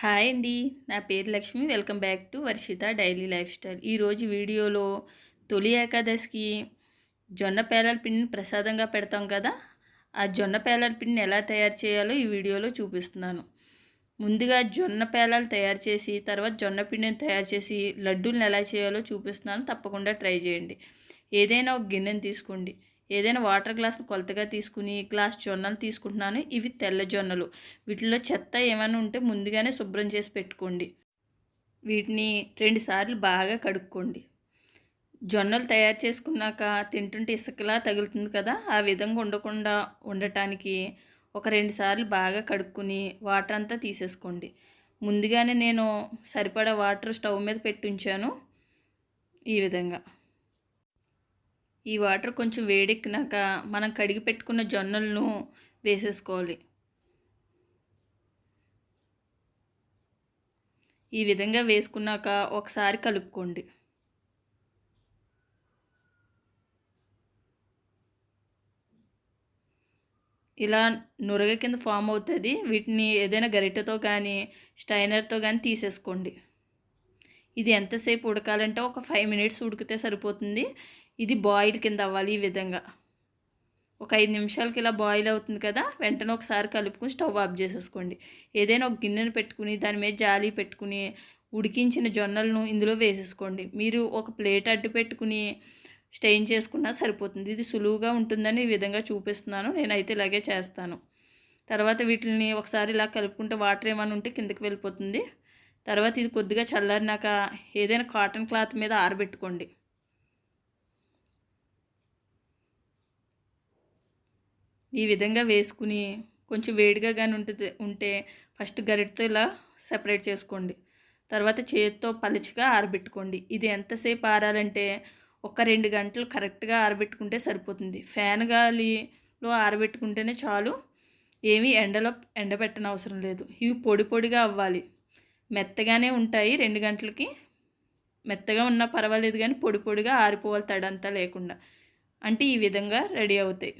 Hi అండి. నా పేరు Lakshmi. Welcome back to Varshitha daily lifestyle. ఈరోజు వీడియోలో తొలి ఏకాదశికి జొన్న పేలాల పిండిని ప్రసాదంగా పెడతాం కదా? ఆ జొన్న పేలాల పిండిని ఎలా తయారు చేయాలో ఈ వీడియోలో చూపిస్తున్నాను. ముందుగా జొన్న పేలాలు తయారు చేసి తర్వాత జొన్న పిండిని తయారు చేసి లడ్డూలను ఎలా చేయాలో చూపిస్తున్నాను. తప్పకుండా ట్రై చేయండి. ఏదైనా ఒక గిన్నెని తీసుకోండి. ఏదైనా వాటర్ గ్లాస్ను కొలతగా తీసుకుని గ్లాస్ జొన్నలు తీసుకుంటున్నాను. ఇవి తెల్ల జొన్నలు. వీటిలో చెత్త ఏమైనా ఉంటే ముందుగానే శుభ్రం చేసి పెట్టుకోండి. వీటిని రెండుసార్లు బాగా కడుక్కోండి. జొన్నలు తయారు చేసుకున్నాక తింటుంటే ఇసుకలా తగులుతుంది కదా ఆ విధంగా ఉండకుండా ఉండటానికి ఒక రెండు సార్లు బాగా కడుక్కుని వాటర్ అంతా తీసేసుకోండి. ముందుగానే నేను సరిపడా వాటర్ స్టవ్ మీద పెట్టి ఉంచాను. ఈ విధంగా. ఈ వాటర్ కొంచెం వేడెక్కినాక మనం కడిగి పెట్టుకున్న జొన్నలను వేసేసుకోవాలి. ఈ విధంగా వేసుకున్నాక ఒకసారి కలుపుకోండి. ఇలా నురగ కింద ఫామ్ అవుతుంది. వీటిని ఏదైనా గరిటెతో కానీ స్టైనర్తో కానీ తీసేసుకోండి. ఇది ఎంతసేపు ఉడకాలంటే ఒక ఫైవ్ మినిట్స్ ఉడికితే సరిపోతుంది. ఇది బాయిల్ కింద అవ్వాలి ఈ విధంగా. ఒక ఐదు నిమిషాలకి ఇలా బాయిల్ అవుతుంది కదా వెంటనే ఒకసారి కలుపుకుని స్టవ్ ఆఫ్ చేసేసుకోండి. ఏదైనా ఒక గిన్నెను పెట్టుకుని దాని మీద జాలి పెట్టుకుని ఉడికించిన జొన్నలను ఇందులో వేసేసుకోండి. మీరు ఒక ప్లేట్ అడ్డు పెట్టుకుని స్టెయిన్ చేసుకున్నా సరిపోతుంది. ఇది సులువుగా ఉంటుందని ఈ విధంగా చూపిస్తున్నాను. నేనైతే ఇలాగే చేస్తాను. తర్వాత వీటిని ఒకసారి ఇలా కలుపుకుంటే వాటర్ ఏమైనా ఉంటే కిందకి వెళ్ళిపోతుంది. తర్వాత ఇది కొద్దిగా చల్లారినాక ఏదైనా కాటన్ క్లాత్ మీద ఆరబెట్టుకోండి. ఈ విధంగా వేసుకుని కొంచెం వేడిగా కానీ ఉంటుంది ఉంటే ఫస్ట్ గరిటతో ఇలా సెపరేట్ చేసుకోండి. తర్వాత చేతితో పలచగా ఆరబెట్టుకోండి. ఇది ఎంతసేపు ఆరాలంటే ఒక రెండు గంటలు కరెక్ట్గా ఆరబెట్టుకుంటే సరిపోతుంది. ఫ్యాన్ గాలిలో ఆరబెట్టుకుంటేనే చాలు ఏమీ ఎండలో ఎండబెట్టనవసరం లేదు. ఇవి పొడి పొడిగా అవ్వాలి. మెత్తగానే ఉంటాయి రెండు గంటలకి. మెత్తగా ఉన్నా పర్వాలేదు కానీ పొడి పొడిగా ఆరిపోవాలి తడంతా లేకుండా. అంటే ఈ విధంగా రెడీ అవుతాయి.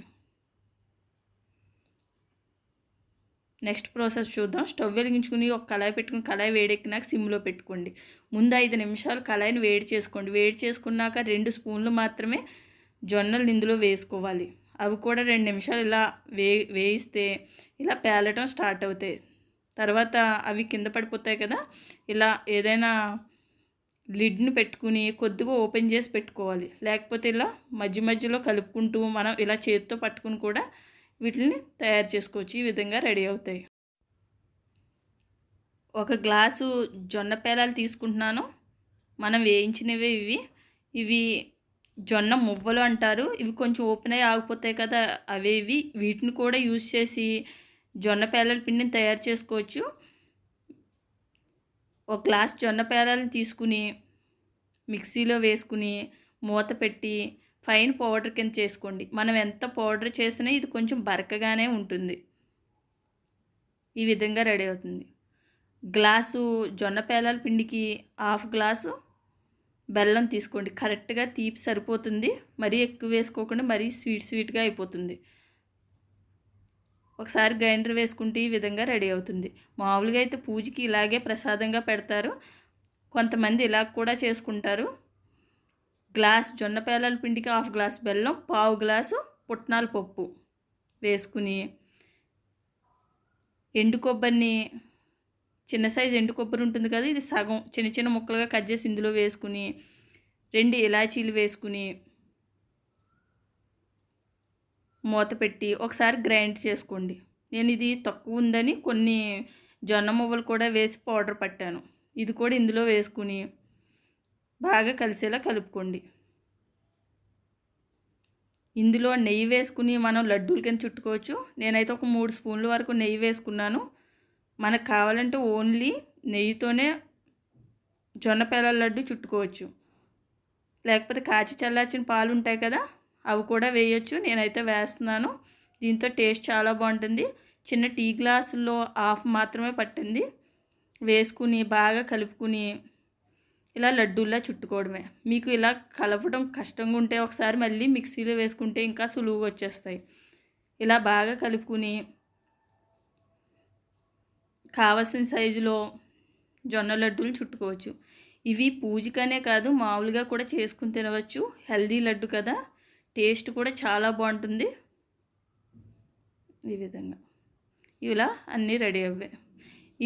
నెక్స్ట్ ప్రాసెస్ చూద్దాం. స్టవ్ వెలిగించుకుని ఒక కళాయి పెట్టుకుని కళాయి వేడెక్కినాక సిమ్లో పెట్టుకోండి. ముందు ఐదు నిమిషాలు కళాయిని వేడి చేసుకోండి. వేడి చేసుకున్నాక రెండు స్పూన్లు మాత్రమే జొన్నలు ఇందులో వేసుకోవాలి. అవి కూడా రెండు నిమిషాలు ఇలా వే వేయిస్తే ఇలా పేలటం స్టార్ట్ అవుతాయి. తర్వాత అవి కింద పడిపోతాయి కదా ఇలా ఏదైనా లిడ్ని పెట్టుకుని కొద్దిగా ఓపెన్ చేసి పెట్టుకోవాలి. లేకపోతే ఇలా మధ్య మధ్యలో కలుపుకుంటూ మనం ఇలా చేతితో పట్టుకుని కూడా వీటిని తయారు చేసుకోవచ్చు. ఈ విధంగా రెడీ అవుతాయి. ఒక గ్లాసు జొన్న పేలాలు తీసుకుంటున్నాను. మనం వేయించినవే ఇవి. ఇవి జొన్న మువ్వలు అంటారు. ఇవి కొంచెం ఓపెన్ అయ్యి ఆగిపోతాయి కదా అవే ఇవి. వీటిని కూడా యూజ్ చేసి జొన్న పేలాల పిండిని తయారు చేసుకోవచ్చు. ఒక గ్లాస్ జొన్న పేలాలను తీసుకుని మిక్సీలో వేసుకుని మూత పెట్టి ఫైన్ పౌడర్ కింద చేసుకోండి. మనం ఎంత పౌడర్ చేసినా ఇది కొంచెం బరకగానే ఉంటుంది. ఈ విధంగా రెడీ అవుతుంది. గ్లాసు జొన్న పేలాల పిండికి హాఫ్ గ్లాసు బెల్లం తీసుకోండి. కరెక్ట్గా తీపి సరిపోతుంది. మరీ ఎక్కువ వేసుకోకుండా మరీ స్వీట్ స్వీట్గా అయిపోతుంది. ఒకసారి గ్రైండర్ వేసుకుంటే ఈ విధంగా రెడీ అవుతుంది. మామూలుగా అయితే పూజకి ఇలాగే ప్రసాదంగా పెడతారు. కొంతమంది ఇలా కూడా చేసుకుంటారు. గ్లాస్ జొన్న పేలాల పిండికి హాఫ్ గ్లాస్ బెల్లం పావు గ్లాసు పుట్నాల పప్పు వేసుకుని ఎండు కొబ్బరిని చిన్న సైజు ఎండు కొబ్బరి ఉంటుంది కదా ఇది సగం చిన్న చిన్న ముక్కలుగా కట్ చేసి ఇందులో వేసుకుని రెండు ఇలాచీలు వేసుకుని మూత పెట్టి ఒకసారి గ్రైండ్ చేసుకోండి. నేను ఇది తక్కువ ఉందని కొన్ని జొన్న మువ్వలు కూడా వేసి పౌడర్ పట్టాను. ఇది కూడా ఇందులో వేసుకుని బాగా కలిసేలా కలుపుకోండి. ఇందులో నెయ్యి వేసుకుని మనం లడ్డూల కింద చుట్టుకోవచ్చు. నేనైతే ఒక మూడు స్పూన్ల వరకు నెయ్యి వేసుకున్నాను. మనకు కావాలంటే ఓన్లీ నెయ్యితోనే జొన్న పిల్లల లడ్డు చుట్టుకోవచ్చు. లేకపోతే కాచి చల్లార్చిన పాలు ఉంటాయి కదా అవి కూడా వేయొచ్చు. నేనైతే వేస్తున్నాను. దీంతో టేస్ట్ చాలా బాగుంటుంది. చిన్న టీ గ్లాసుల్లో హాఫ్ మాత్రమే పట్టింది. వేసుకుని బాగా కలుపుకుని ఇలా లడ్డూల్లా చుట్టుకోవడమే. మీకు ఇలా కలపడం కష్టంగా ఉంటే ఒకసారి మళ్ళీ మిక్సీలో వేసుకుంటే ఇంకా సులువుగా వచ్చేస్తాయి. ఇలా బాగా కలుపుకుని కావలసిన సైజులో జొన్న లడ్డూలు చుట్టుకోవచ్చు. ఇవి పూజకనే కాదు మామూలుగా కూడా చేసుకుని తినవచ్చు. హెల్దీ లడ్డు కదా. టేస్ట్ కూడా చాలా బాగుంటుంది. ఈ విధంగా. ఇలా అన్నీ రెడీ అవ్వాయి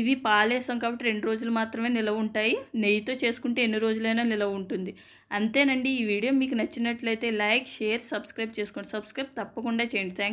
ఇవి పాలేసాం కాబట్టి రెండు రోజులు మాత్రమే నిలవ ఉంటాయి. నెయ్యితో చేసుకుంటే ఎన్ని రోజులైనా నిలవ ఉంటుంది. అంతేనండి. ఈ వీడియో మీకు నచ్చినట్లయితే లైక్ షేర్ సబ్స్క్రైబ్ చేసుకోండి. సబ్స్క్రైబ్ తప్పకుండా చేయండి. థ్యాంక్